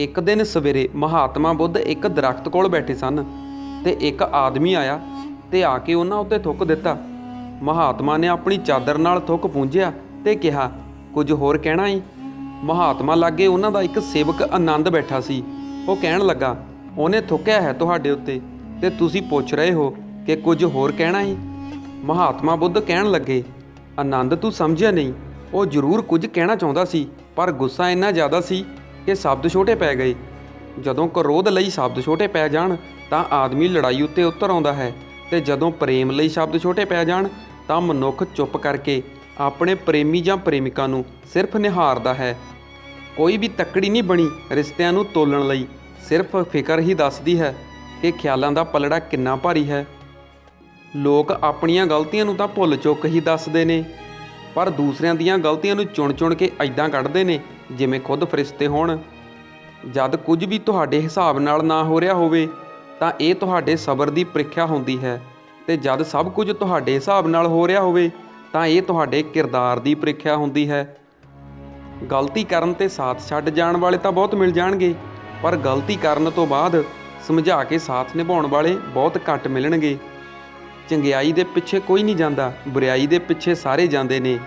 ਇੱਕ ਦਿਨ ਸਵੇਰੇ ਮਹਾਤਮਾ ਬੁੱਧ ਇੱਕ ਦਰਖਤ ਕੋਲ ਬੈਠੇ ਸਨ ਤੇ ਇੱਕ ਆਦਮੀ ਆਇਆ ਤੇ ਆ ਕੇ ਉਹਨਾਂ ਉੱਤੇ ਥੁੱਕ ਦਿੱਤਾ। ਮਹਾਤਮਾ ਨੇ ਆਪਣੀ ਚਾਦਰ ਨਾਲ ਥੁੱਕ ਪੂੰਝਿਆ ਤੇ ਕਿਹਾ, ਕੁਝ ਹੋਰ ਕਹਿਣਾ ਈ? ਮਹਾਤਮਾ ਲਾਗੇ ਉਹਨਾਂ ਦਾ ਇੱਕ ਸੇਵਕ ਆਨੰਦ ਬੈਠਾ ਸੀ। ਉਹ ਕਹਿਣ ਲੱਗਾ, ਉਹਨੇ ਥੁੱਕਿਆ ਹੈ ਤੁਹਾਡੇ ਉੱਤੇ ਤੇ ਤੁਸੀਂ ਪੁੱਛ ਰਹੇ ਹੋ ਕਿ ਕੁਝ ਹੋਰ ਕਹਿਣਾ ਈ? ਮਹਾਤਮਾ ਬੁੱਧ ਕਹਿਣ ਲੱਗੇ, ਆਨੰਦ ਤੂੰ ਸਮਝਿਆ ਨਹੀਂ। ਉਹ ਜ਼ਰੂਰ ਕੁਝ ਕਹਿਣਾ ਚਾਹੁੰਦਾ ਸੀ, ਪਰ ਗੁੱਸਾ ਇੰਨਾ ਜ਼ਿਆਦਾ ਸੀ ਕਿ ਸ਼ਬਦ ਛੋਟੇ ਪੈ ਗਏ। ਜਦੋਂ ਕਰੋਧ ਲਈ ਸ਼ਬਦ ਛੋਟੇ ਪੈ ਜਾਣ, ਤਾਂ ਆਦਮੀ ਲੜਾਈ ਉੱਤੇ ਉਤਰ ਆਉਂਦਾ ਹੈ ਤੇ ਜਦੋਂ ਪ੍ਰੇਮ ਲਈ ਸ਼ਬਦ ਛੋਟੇ ਪੈ ਜਾਣ, ਤਾਂ ਮਨੁੱਖ ਚੁੱਪ ਕਰਕੇ ਆਪਣੇ ਪ੍ਰੇਮੀ ਜਾਂ ਪ੍ਰੇਮਿਕਾ ਨੂੰ ਸਿਰਫ ਨਿਹਾਰਦਾ ਹੈ। ਕੋਈ ਵੀ ਤੱਕੜੀ ਨਹੀਂ ਬਣੀ ਰਿਸ਼ਤਿਆਂ ਨੂੰ ਤੋਲਣ ਲਈ, ਸਿਰਫ ਫਿਕਰ ਹੀ ਦੱਸਦੀ ਹੈ ਕਿ ਖਿਆਲਾਂ ਦਾ ਪਲੜਾ ਕਿੰਨਾ ਭਾਰੀ ਹੈ। ਲੋਕ ਆਪਣੀਆਂ ਗਲਤੀਆਂ ਨੂੰ ਤਾਂ ਭੁੱਲ ਚੁੱਕ ਹੀ ਦੱਸਦੇ ਨੇ, ਪਰ ਦੂਸਰਿਆਂ ਦੀਆਂ ਗਲਤੀਆਂ ਨੂੰ ਚੁਣ-ਚੁਣ ਕੇ ਐਦਾਂ ਕੱਢਦੇ ਨੇ ਜਿਵੇਂ ਖੁਦ ਫਰਿਸ਼ਤੇ ਹੋਣ। ਜਦ ਕੁਝ ਵੀ ਤੁਹਾਡੇ ਹਿਸਾਬ ਨਾਲ ਨਾ ਹੋ ਰਿਹਾ ਹੋਵੇ, ਤਾਂ ਇਹ ਤੁਹਾਡੇ ਸਬਰ ਦੀ ਪ੍ਰੀਖਿਆ ਹੁੰਦੀ ਹੈ। ਤੇ ਜਦ ਸਭ ਕੁਝ ਤੁਹਾਡੇ ਹਿਸਾਬ ਨਾਲ ਹੋ ਰਿਹਾ ਹੋਵੇ, ਤਾਂ ਇਹ ਤੁਹਾਡੇ ਕਿਰਦਾਰ ਦੀ ਪ੍ਰੀਖਿਆ ਹੁੰਦੀ ਹੈ। ਗਲਤੀ ਕਰਨ ਤੇ ਸਾਥ ਛੱਡ ਜਾਣ ਵਾਲੇ ਤਾਂ ਬਹੁਤ ਮਿਲ ਜਾਣਗੇ, ਪਰ ਗਲਤੀ ਕਰਨ ਤੋਂ ਬਾਅਦ ਸਮਝਾ ਕੇ ਸਾਥ ਨਿਭਾਉਣ ਵਾਲੇ ਬਹੁਤ ਘੱਟ ਮਿਲਣਗੇ। ਚੰਗਿਆਈ ਦੇ ਪਿੱਛੇ ਕੋਈ ਨਹੀਂ ਜਾਂਦਾ, ਬੁਰਾਈ ਦੇ ਪਿੱਛੇ ਸਾਰੇ ਜਾਂਦੇ ਨੇ।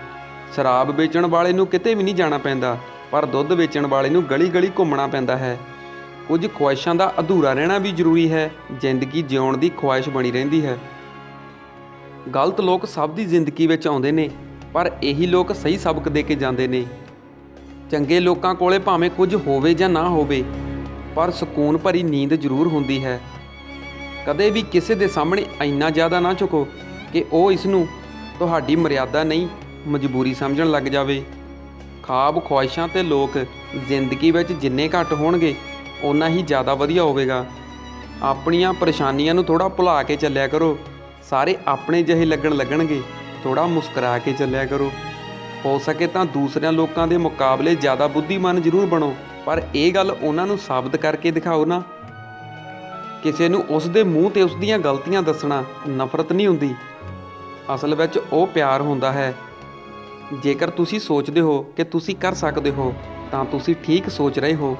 ਸ਼ਰਾਬ ਵੇਚਣ ਵਾਲੇ ਨੂੰ ਕਿਤੇ ਵੀ ਨਹੀਂ ਜਾਣਾ ਪੈਂਦਾ। ਪਰ ਦੁੱਧ ਵੇਚਣ ਵਾਲੇ ਨੂੰ ਗਲੀ-ਗਲੀ ਘੁੰਮਣਾ ਪੈਂਦਾ ਹੈ। ਕੁਝ ਖੁਆਇਸ਼ਾਂ ਦਾ ਅਧੂਰਾ ਰਹਿਣਾ ਵੀ ਜ਼ਰੂਰੀ ਹੈ। ਜ਼ਿੰਦਗੀ ਜਿਉਣ ਦੀ ਖੁਆਇਸ਼ ਬਣੀ ਰਹਿੰਦੀ ਹੈ। ਗਲਤ ਲੋਕ ਸਭ ਦੀ ਜ਼ਿੰਦਗੀ ਵਿੱਚ ਆਉਂਦੇ ਨੇ, ਪਰ ਇਹੀ ਲੋਕ ਸਹੀ ਸਬਕ ਦੇ ਕੇ ਜਾਂਦੇ ਨੇ। ਚੰਗੇ ਲੋਕਾਂ ਕੋਲੇ ਭਾਵੇਂ ਕੁਝ ਹੋਵੇ ਜਾਂ ਨਾ ਹੋਵੇ, ਪਰ ਸਕੂਨ ਭਰੀ ਨੀਂਦ ਜ਼ਰੂਰ ਹੁੰਦੀ ਹੈ। ਕਦੇ ਵੀ ਕਿਸੇ ਦੇ ਸਾਹਮਣੇ ਇੰਨਾ ਜ਼ਿਆਦਾ ਨਾ ਝੁਕੋ ਕਿ ਉਹ ਇਸ ਨੂੰ ਤੁਹਾਡੀ ਮਰਿਆਦਾ ਨਹੀਂ, ਮਜਬੂਰੀ ਸਮਝਣ ਲੱਗ ਜਾਵੇ। ਖਾਬ ਖੁਆਇਸ਼ਾਂ ਤੇ ਲੋਕ ਜ਼ਿੰਦਗੀ ਵਿੱਚ ਜਿੰਨੇ ਘੱਟ ਹੋਣਗੇ, ਓਨਾ ਹੀ ਜ਼ਿਆਦਾ ਵਧੀਆ ਹੋਵੇਗਾ। ਆਪਣੀਆਂ ਪਰੇਸ਼ਾਨੀਆਂ ਨੂੰ ਥੋੜਾ ਭੁਲਾ ਕੇ ਚੱਲਿਆ ਕਰੋ। ਸਾਰੇ ਆਪਣੇ ਜਿਹੇ ਲੱਗਣ ਲੱਗਣਗੇ ਥੋੜਾ ਮੁਸਕਰਾ ਕੇ ਚੱਲਿਆ ਕਰੋ। ਹੋ ਸਕੇ ਤਾਂ ਦੂਸਰਿਆਂ ਲੋਕਾਂ ਦੇ ਮੁਕਾਬਲੇ ਜ਼ਿਆਦਾ ਬੁੱਧੀਮਾਨ ਜ਼ਰੂਰ ਬਣੋ, ਪਰ ਇਹ ਗੱਲ ਉਹਨਾਂ ਨੂੰ ਸਾਬਤ ਕਰਕੇ ਦਿਖਾਓ ਨਾ। ਕਿਸੇ ਨੂੰ ਉਸ ਦੇ ਮੂੰਹ ਤੇ ਉਸ ਦੀਆਂ ਗਲਤੀਆਂ ਦੱਸਣਾ ਨਫ਼ਰਤ ਨਹੀਂ ਹੁੰਦੀ। ਅਸਲ ਵਿੱਚ ਉਹ ਪਿਆਰ ਹੁੰਦਾ ਹੈ। ਜੇਕਰ ਤੁਸੀਂ ਸੋਚਦੇ ਹੋ ਕਿ ਤੁਸੀਂ ਕਰ ਸਕਦੇ ਹੋ, ਤਾਂ ਤੁਸੀਂ ਠੀਕ ਸੋਚ ਰਹੇ ਹੋ।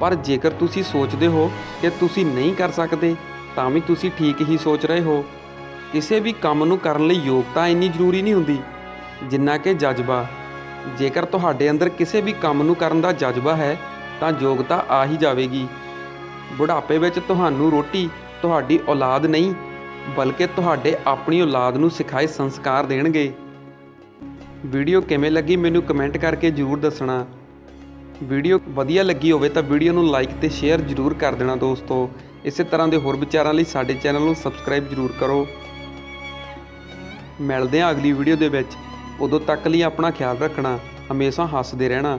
ਪਰ ਜੇਕਰ ਤੁਸੀਂ ਸੋਚਦੇ ਹੋ ਕਿ ਤੁਸੀਂ ਨਹੀਂ ਕਰ ਸਕਦੇ, ਤਾਂ ਵੀ ਤੁਸੀਂ ਠੀਕ ਹੀ ਸੋਚ ਰਹੇ ਹੋ। ਕਿਸੇ ਵੀ ਕੰਮ ਨੂੰ ਕਰਨ ਲਈ ਯੋਗਤਾ ਇੰਨੀ ਜ਼ਰੂਰੀ ਨਹੀਂ ਹੁੰਦੀ, ਜਿੰਨਾ ਕਿ ਜਜ਼ਬਾ। ਜੇਕਰ ਤੁਹਾਡੇ ਅੰਦਰ ਕਿਸੇ ਵੀ ਕੰਮ ਨੂੰ ਕਰਨ ਦਾ ਜਜ਼ਬਾ ਹੈ, ਤਾਂ ਯੋਗਤਾ ਆ ਹੀ ਜਾਵੇਗੀ। ਬੁਢਾਪੇ ਵਿੱਚ ਤੁਹਾਨੂੰ ਰੋਟੀ ਤੁਹਾਡੀ ਔਲਾਦ ਨਹੀਂ, ਬਲਕਿ ਤੁਹਾਡੇ ਆਪਣੀ ਔਲਾਦ ਨੂੰ ਸਿਖਾਏ ਸੰਸਕਾਰ ਦੇਣਗੇ। ਵੀਡੀਓ ਕਿਵੇਂ ਲੱਗੀ ਮੈਨੂੰ ਕਮੈਂਟ ਕਰਕੇ ਜਰੂਰ ਦੱਸਣਾ। ਵੀਡੀਓ ਵਧੀਆ ਲੱਗੀ ਹੋਵੇ ਤਾਂ ਵੀਡੀਓ ਨੂੰ ਲਾਈਕ ਤੇ ਸ਼ੇਅਰ ਜਰੂਰ ਕਰ ਦੇਣਾ ਦੋਸਤੋ। ਇਸੇ ਤਰ੍ਹਾਂ ਦੇ ਹੋਰ ਵਿਚਾਰਾਂ ਲਈ ਸਾਡੇ ਚੈਨਲ ਨੂੰ ਸਬਸਕ੍ਰਾਈਬ ਜਰੂਰ ਕਰੋ। ਮਿਲਦੇ ਹਾਂ ਅਗਲੀ ਵੀਡੀਓ ਦੇ ਵਿੱਚ। ਉਦੋਂ ਤੱਕ ਲਈ ਆਪਣਾ ਖਿਆਲ ਰੱਖਣਾ। ਹਮੇਸ਼ਾ ਹੱਸਦੇ ਰਹਿਣਾ।